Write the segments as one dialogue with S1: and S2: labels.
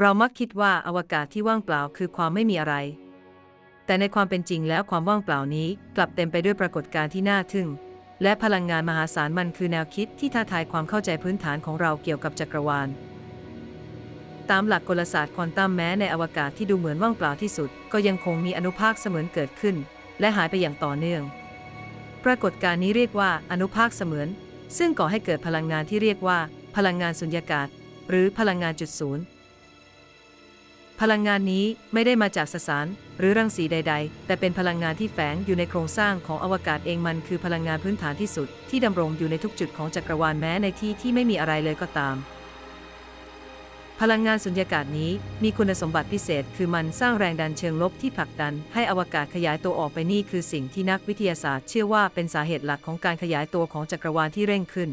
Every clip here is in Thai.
S1: เรามักคิดว่าอวกาศที่ว่างเปล่าคือความไม่มีอะไร แต่ในความเป็นจริงแล้วความว่างเปล่านี้กลับเต็มไปด้วยปรากฏการณ์ที่น่าทึ่ง และพลังงานมหาศาลมันคือแนวคิดที่ท้าทายความเข้าใจพื้นฐานของเราเกี่ยวกับจักรวาล ตามหลักกลศาสตร์ควอนตัมแม้ในอวกาศที่ดูเหมือนว่างเปล่าที่สุด ก็ยังคงมีอนุภาคเสมือนเกิดขึ้น และหายไปอย่างต่อเนื่อง ปรากฏการณ์นี้เรียกว่าอนุภาคเสมือน ซึ่งก่อให้เกิดพลังงานที่เรียกว่า พลังงานสุญญากาศ หรือพลังงานจุดศูนย์ พลังงานนี้ไม่ได้มาจากสสาร หรือรังสีใด ๆ แต่เป็นพลังงานที่แฝงอยู่ในโครงสร้างของอวกาศเองมันคือพลังงานพื้นฐานที่สุด ที่ดำรงอยู่ในทุกจุดของจักรวาลแม้ในที่ที่ไม่มีอะไรเลยก็ตาม พลังงานสุญญากาศนี้มีคุณสมบัติพิเศษ คือมันสร้างแรงดันเชิงลบที่ผลักดัน ให้อวกาศขยายตัวออกไปนี่คือสิ่งที่นักวิทยาศาสตร์เชื่อว่าเป็นสาเหตุหลักของการขยายตัวของจักรวาลที่เร่งขึ้น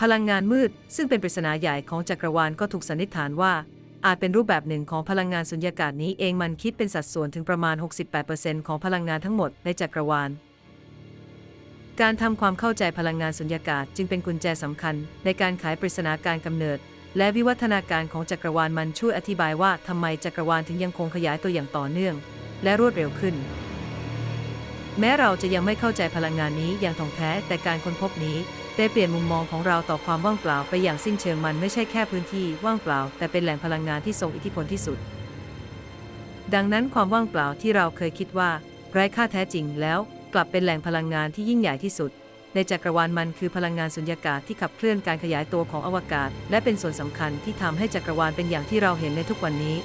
S1: พลังงานมืดซึ่งเป็นปริศนาใหญ่ของจักรวาลก็ถูกสันนิษฐานว่า อาจเป็นรูปแบบหนึ่งของพลังงานสุญญากาศนี้เองมันคิดเป็นสัดส่วนถึงประมาณ 68%ของพลังงานทั้งหมดในจักรวาล การทำความเข้าใจพลังงานสุญญากาศจึงเป็นกุญแจสำคัญ ในการไขปริศนาการกำเนิด และวิวัฒนาการของจักรวาลมันช่วยอธิบายว่าทำไมจักรวาลถึงยังคงขยายตัวอย่างต่อเนื่อง และรวดเร็วขึ้น แม้เราจะยังไม่เข้าใจพลังงานนี้อย่างถ่องแท้แต่การค้นพบนี้ ได้เปลี่ยนมุมมองของเราต่อความว่างเปล่าไปอย่างสิ้นเชิงมันไม่ใช่แค่พื้นที่ว่างเปล่า แต่เป็นแหล่งพลังงานที่ทรงอิทธิพลที่สุด ดังนั้นความว่างเปล่าที่เราเคยคิดว่า ไร้ค่าแท้จริงแล้ว กลับเป็นแหล่งพลังงานที่ยิ่งใหญ่ที่สุด ในจักรวาลมันคือพลังงานสุญญากาศที่ขับเคลื่อนการขยายตัวของอวกาศ และเป็นส่วนสำคัญที่ทำให้จักรวาลเป็นอย่างที่เราเห็นในทุกวันนี้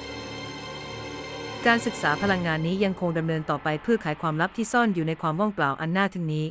S1: การศึกษาพลังงานนี้ยังคงดำเนินต่อไปเพื่อไขความลับที่ซ่อนอยู่ในความว่างเปล่าอันน่าทึ่งนี้